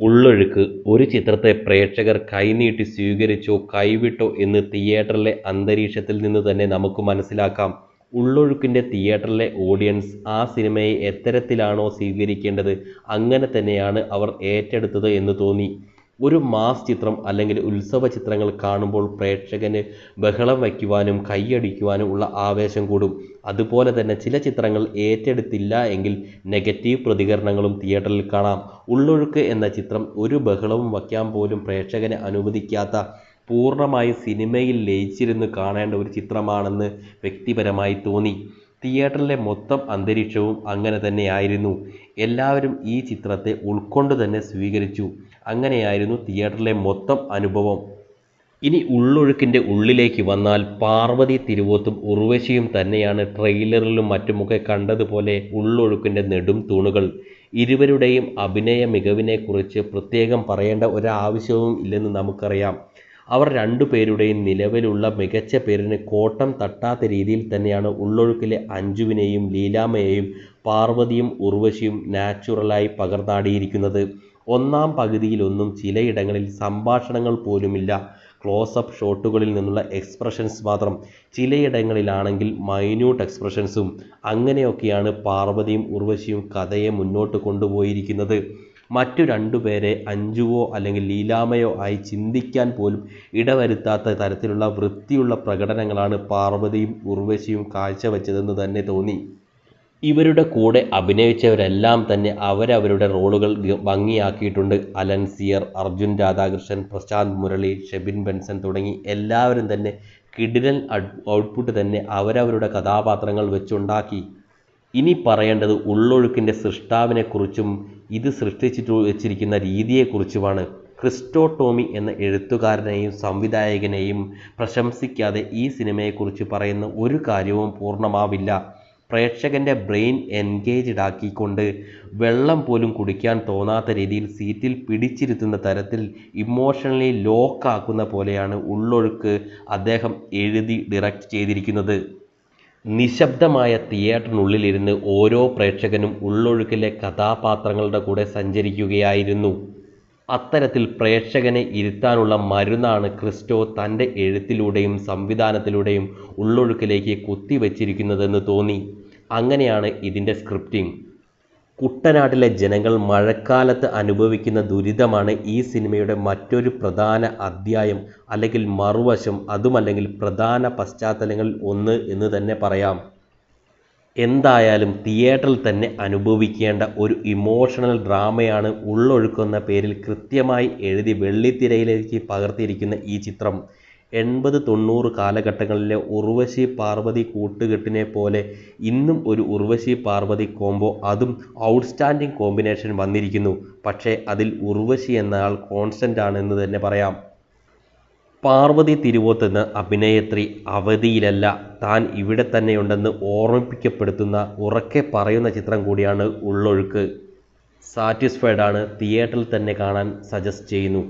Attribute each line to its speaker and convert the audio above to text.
Speaker 1: ഉള്ളൊഴുക്ക് ഒരു ചിത്രത്തെ പ്രേക്ഷകർ കൈനീട്ടി സ്വീകരിച്ചോ കൈവിട്ടോ എന്ന് തിയേറ്ററിലെ അന്തരീക്ഷത്തിൽ നിന്ന് തന്നെ നമുക്ക് മനസ്സിലാക്കാം. ഉള്ളൊഴുക്കിന്റെ തിയേറ്ററിലെ ഓഡിയൻസ് ആ സിനിമയെ എത്തരത്തിലാണോ സ്വീകരിക്കേണ്ടത്? അങ്ങനെ തന്നെയാണ് അവർ ഏറ്റെടുത്തത് എന്ന് തോന്നി. ഒരു മാസ് ചിത്രം അല്ലെങ്കിൽ ഉത്സവ ചിത്രങ്ങൾ കാണുമ്പോൾ പ്രേക്ഷകന് ബഹളം വയ്ക്കുവാനും കൈയടിക്കുവാനും ഉള്ള ആവേശം കൂടും. അതുപോലെ തന്നെ ചില ചിത്രങ്ങൾ ഏറ്റെടുത്തില്ല എങ്കിൽ നെഗറ്റീവ് പ്രതികരണങ്ങളും തിയേറ്ററിൽ കാണാം. ഉള്ളൊഴുക്ക് എന്ന ചിത്രം ഒരു ബഹളവും വയ്ക്കാൻ പോലും പ്രേക്ഷകനെ അനുവദിക്കാത്ത പൂർണമായി സിനിമയിൽ ലയിച്ചിരുന്ന് കാണേണ്ട ഒരു ചിത്രമാണെന്ന് വ്യക്തിപരമായി തോന്നി. തിയേറ്ററിലെ മൊത്തം അന്തരീക്ഷവും അങ്ങനെ തന്നെയായിരുന്നു. എല്ലാവരും ഈ ചിത്രത്തെ ഉൾക്കൊണ്ട് തന്നെ സ്വീകരിച്ചു. അങ്ങനെയായിരുന്നു തിയേറ്ററിലെ മൊത്തം അനുഭവം. ഇനി ഉള്ളൊഴുക്കിന്റെ ഉള്ളിലേക്ക് വന്നാൽ പാർവതി തിരുവോത്തും ഉർവശിയും തന്നെയാണ് ട്രെയിലറിലും മറ്റുമൊക്കെ കണ്ടതുപോലെ ഉള്ളൊഴുക്കിന്റെ നെടും തൂണുകൾ. ഇരുവരുടെയും അഭിനയ മികവിനെക്കുറിച്ച് പ്രത്യേകം പറയേണ്ട ഒരാവശ്യവും ഇല്ലെന്ന് നമുക്കറിയാം. അവർ രണ്ടുപേരുടെയും നിലവിലുള്ള മികച്ച പേരിന് കോട്ടം തട്ടാത്ത രീതിയിൽ തന്നെയാണ് ഉള്ളൊഴുക്കിലെ അഞ്ജുവിനെയും ലീലാമ്മയെയും പാർവതിയും ഉർവശിയും നാച്ചുറലായി പകർന്നാടിയിരിക്കുന്നത്. ഒന്നാം പകുതിയിലൊന്നും ചിലയിടങ്ങളിൽ സംഭാഷണങ്ങൾ പോലുമില്ല. ക്ലോസപ്പ് ഷോട്ടുകളിൽ നിന്നുള്ള എക്സ്പ്രഷൻസ് മാത്രം. ചിലയിടങ്ങളിലാണെങ്കിൽ മൈന്യൂട്ട് എക്സ്പ്രഷൻസും. അങ്ങനെയൊക്കെയാണ് പാർവതിയും ഉർവശിയും കഥയെ മുന്നോട്ട് കൊണ്ടുപോയിരിക്കുന്നത്. മറ്റു രണ്ടുപേരെ അഞ്ജുവോ അല്ലെങ്കിൽ ലീലാമയോ ആയി ചിന്തിക്കാൻ പോലും ഇടവരുത്താത്ത തരത്തിലുള്ള വൃത്തിയുള്ള പ്രകടനങ്ങളാണ് പാർവതിയും ഉർവശിയും കാഴ്ചവെച്ചതെന്ന് തന്നെ തോന്നി. ഇവരുടെ കൂടെ അഭിനയിച്ചവരെല്ലാം തന്നെ അവരവരുടെ റോളുകൾ ഭംഗിയാക്കിയിട്ടുണ്ട്. അലൻ സിയർ അർജുൻ രാധാകൃഷ്ണൻ പ്രശാന്ത് മുരളി ഷെബിൻ ബെൻസൺ തുടങ്ങി എല്ലാവരും തന്നെ കിടിലൻ ഔട്ട്പുട്ട് തന്നെ അവരവരുടെ കഥാപാത്രങ്ങൾ വെച്ചുണ്ടാക്കി. ഇനി പറയേണ്ടത് ഉള്ളൊഴുക്കിന്റെ സൃഷ്ടാവിനെക്കുറിച്ചും ഇത് സൃഷ്ടിച്ചിട്ട് വെച്ചിരിക്കുന്ന രീതിയെക്കുറിച്ചുമാണ് ക്രിസ്റ്റോ ടോമി എന്ന എഴുത്തുകാരനെയും സംവിധായകനെയും പ്രശംസിക്കാതെ ഈ സിനിമയെക്കുറിച്ച് പറയുന്ന ഒരു കാര്യവും പൂർണമാവില്ല. പ്രേക്ഷകന്റെ ബ്രെയിൻ എൻഗേജ്ഡ് ആക്കിക്കൊണ്ട് വെള്ളം പോലും കുടിക്കാൻ തോന്നാത്ത രീതിയിൽ സീറ്റിൽ പിടിച്ചിരുത്തുന്ന തരത്തിൽ ഇമോഷണലി ലോക്കാക്കുന്ന പോലെയാണ് ഉള്ളൊഴുക്ക് അദ്ദേഹം എഴുതി ഡിറക്റ്റ് ചെയ്തിരിക്കുന്നത്. നിശബ്ദമായ തിയേറ്ററിനുള്ളിലിരുന്ന് ഓരോ പ്രേക്ഷകനും ഉള്ളൊഴുക്കിലെ കഥാപാത്രങ്ങളുടെ കൂടെ സഞ്ചരിക്കുകയായിരുന്നു. അത്തരത്തിൽ പ്രേക്ഷകനെ ഇരുത്താനുള്ള മരുന്നാണ് ക്രിസ്റ്റോ തന്റെ എഴുത്തിലൂടെയും സംവിധാനത്തിലൂടെയും ഉള്ളൊഴുക്കിലേക്ക് കുത്തിവെച്ചിരിക്കുന്നതെന്ന് തോന്നി. അങ്ങനെയാണ് ഇതിന്റെ സ്ക്രിപ്റ്റിംഗ്. കുട്ടനാട്ടിലെ ജനങ്ങൾ മഴക്കാലത്ത് അനുഭവിക്കുന്ന ദുരിതമാണ് ഈ സിനിമയുടെ മറ്റൊരു പ്രധാന അധ്യായം അല്ലെങ്കിൽ മറുവശം. അതുമല്ലെങ്കിൽ പ്രധാന പശ്ചാത്തലങ്ങളിൽ ഒന്ന് എന്ന് തന്നെ പറയാം. എന്തായാലും തിയേറ്ററിൽ തന്നെ അനുഭവിക്കേണ്ട ഒരു ഇമോഷണൽ ഡ്രാമയാണ് ഉള്ളൊഴുക്കുന്ന പേരിൽ കൃത്യമായി എഴുതി വെള്ളിത്തിരയിലേക്ക് പകർത്തിയിരിക്കുന്ന ഈ ചിത്രം. എൺപത് തൊണ്ണൂറ് കാലഘട്ടങ്ങളിലെ ഉർവശി പാർവതി കൂട്ടുകെട്ടിനെ പോലെ ഇന്നും ഒരു ഉർവശി പാർവതി കോംബോ അതും ഔട്ട്സ്റ്റാൻഡിംഗ് കോമ്പിനേഷൻ വന്നിരിക്കുന്നു. പക്ഷേ അതിൽ ഉർവശി എന്ന ആൾ കോൺസ്റ്റന്റ് ആണെന്ന് തന്നെ പറയാം. പാർവതി തിരുവോത്തെന്ന് അഭിനയത്രി അവധിയിലല്ല താൻ ഇവിടെ തന്നെയുണ്ടെന്ന് ഓർമ്മിപ്പിക്കപ്പെടുത്തുന്ന ഉറക്കെ പറയുന്ന ചിത്രം കൂടിയാണ് ഉള്ളൊഴുക്ക്. സാറ്റിസ്ഫൈഡ് ആണ് തിയേറ്ററിൽ തന്നെ കാണാൻ സജസ്റ്റ് ചെയ്യുന്നു.